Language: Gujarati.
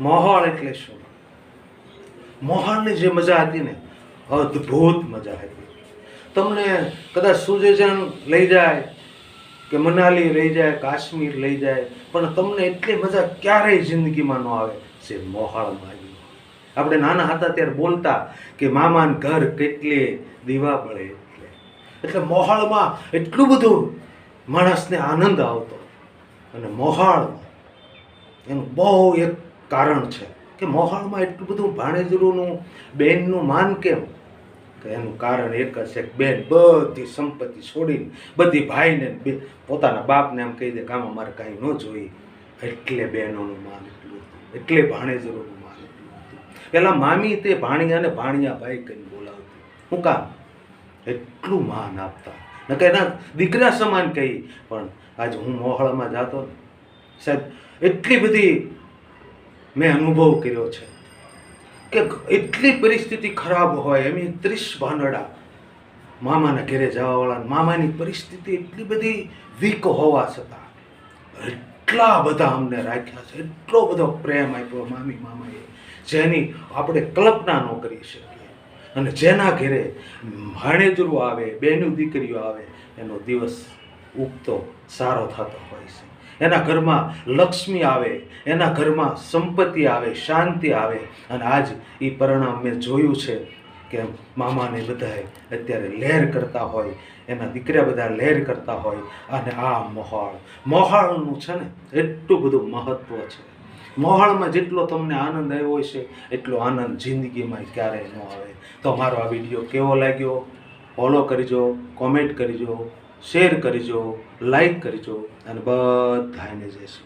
મોહળ એટલે શું? મોહળની જે મજા હતી ને, અદ્ભુત મજા હતી. તમને કદાચ સુજેજન લઈ જાય કે મનાલી લઈ જાય, કાશ્મીર લઈ જાય, પણ તમને એટલી મજા ક્યારેય જિંદગીમાં ન આવે જે મોહાળમાં આવી આપણે નાના હતા ત્યારે બોલતા કે મામાન ઘર કેટલે દીવા બળે એટલે. એટલે મોહાળમાં એટલું બધું માણસને આનંદ આવતો. અને મોહાળમાં એનું બહુ એક કારણ છે કે મોહાળમાં એટલું બધું ભાણેજરૂનું બેનનું માન કેમ? કે એનું કારણ એક જ છે બેન બધી સંપત્તિ છોડીને બધી ભાઈને બે પોતાના બાપને એમ કહી દે કે આમાં મારે કાંઈ ન જોઈ એટલે બહેનોનું માન એટલું હતું. એટલે ભાણેજરોનું માન એટલું હતું. પહેલાં મામી તે ભાણિયાને ભાણિયા ભાઈ કહીને બોલાવતી. હું કામ? એટલું માન આપતા. ન કે એના દીકરા સમાન કહી, પણ આજ હું મોહળમાં જાતો સાહેબ, એટલી બધી મેં અનુભવ કર્યો છે કે એટલી પરિસ્થિતિ ખરાબ હોય, એમ ત્રીસ ભાનડા મામાના ઘરે જવાવાળા મામાની પરિસ્થિતિ એટલી બધી વીક હોવા છતાં, એટલા બધા અમને રાખ્યા છે, એટલો બધો પ્રેમ આપ્યો મામી મામાએ, જેની આપણે કલ્પના ન કરી શકીએ. અને જેના ઘેરે ભાણેજરું આવે, બેનું દીકરીઓ આવે, એનો દિવસ ઉગતો, સારો થતો હોય છે. એના ઘરમાં લક્ષ્મી આવે, એના ઘરમાં સંપત્તિ આવે, શાંતિ આવે. અને આજ એ પરિણામ મેં જોયું છે કે મામાને બધાએ અત્યારે લહેર કરતા હોય, એના દીકરા બધા લહેર કરતા હોય. અને આ મોહાળ, મોહાળનું છે ને, એટલું બધું મહત્વ છે. મોહાળમાં જેટલો તમને આનંદ આવ્યો છે એટલો આનંદ જિંદગીમાં ક્યારેય ન આવે. તો મારો આ વીડિયો કેવો લાગ્યો? ફોલો કરજો કોમેન્ટ કરજો. શેર કરજો લાઈક કરજો અને બધાને જઈશું